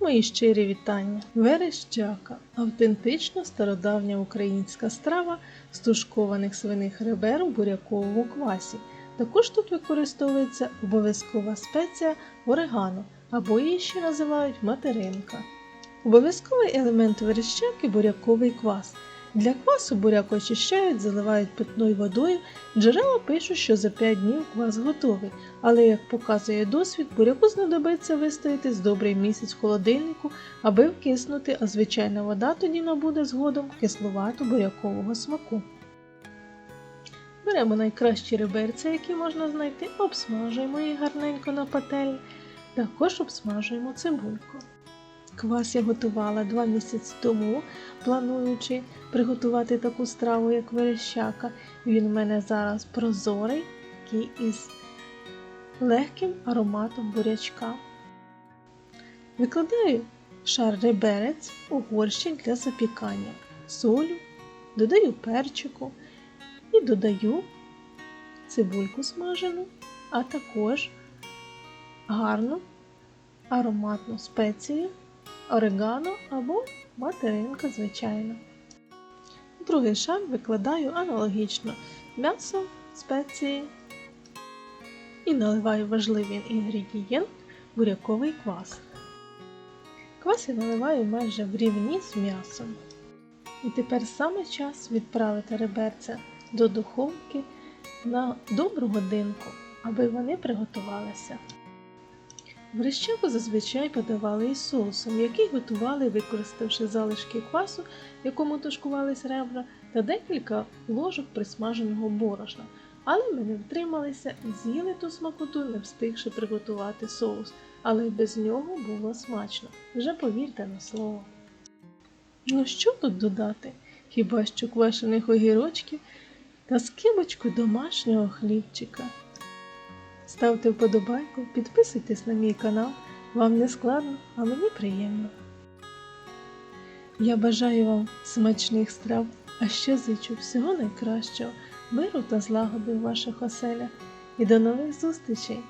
Мої щирі вітання. Верещака автентична стародавня українська страва з тушкованих свиних ребер у буряковому квасі. Також тут використовується обов'язкова спеція орегано, або її ще називають материнка. Обов'язковий елемент верещаки буряковий квас. Для квасу буряк очищають, заливають питною водою. Джерела пишуть, що за 5 днів квас готовий, але як показує досвід, буряку знадобиться вистояти з добрий місяць в холодильнику, аби вкиснути, а звичайна вода тоді набуде згодом кисловато бурякового смаку. Беремо найкращі реберця, які можна знайти, обсмажуємо їх гарненько на пательні, також обсмажуємо цибульку. Квас я готувала два місяці тому, плануючи приготувати таку страву, як верещака. Він у мене зараз прозорий такий із легким ароматом бурячка. Викладаю шар реберець у горщик для запікання, солю, додаю перчику і додаю цибульку смажену, а також гарну ароматну спецію орегано або материнка, звичайно. Другий шар викладаю аналогічно м'ясо, спеції і наливаю важливий інгредієнт буряковий квас. Квас я наливаю майже в рівні з м'ясом. І тепер саме час відправити реберця до духовки на добру годинку, аби вони приготувалися. Верещаку зазвичай подавали із соусом, який готували, використавши залишки квасу, якому тушкувались ребра, та декілька ложок присмаженого борошна. Але ми не втрималися і з'їли ту смакоту, не встигши приготувати соус, але й без нього було смачно. Вже повірте на слово. Ну що тут додати? Хіба що квашених огірочків та скибочку домашнього хлібчика. Ставте вподобайку, підписуйтесь на мій канал. Вам не складно, а мені приємно. Я бажаю вам смачних страв, а ще зичу всього найкращого, миру та злагоди в ваших оселях. І до нових зустрічей!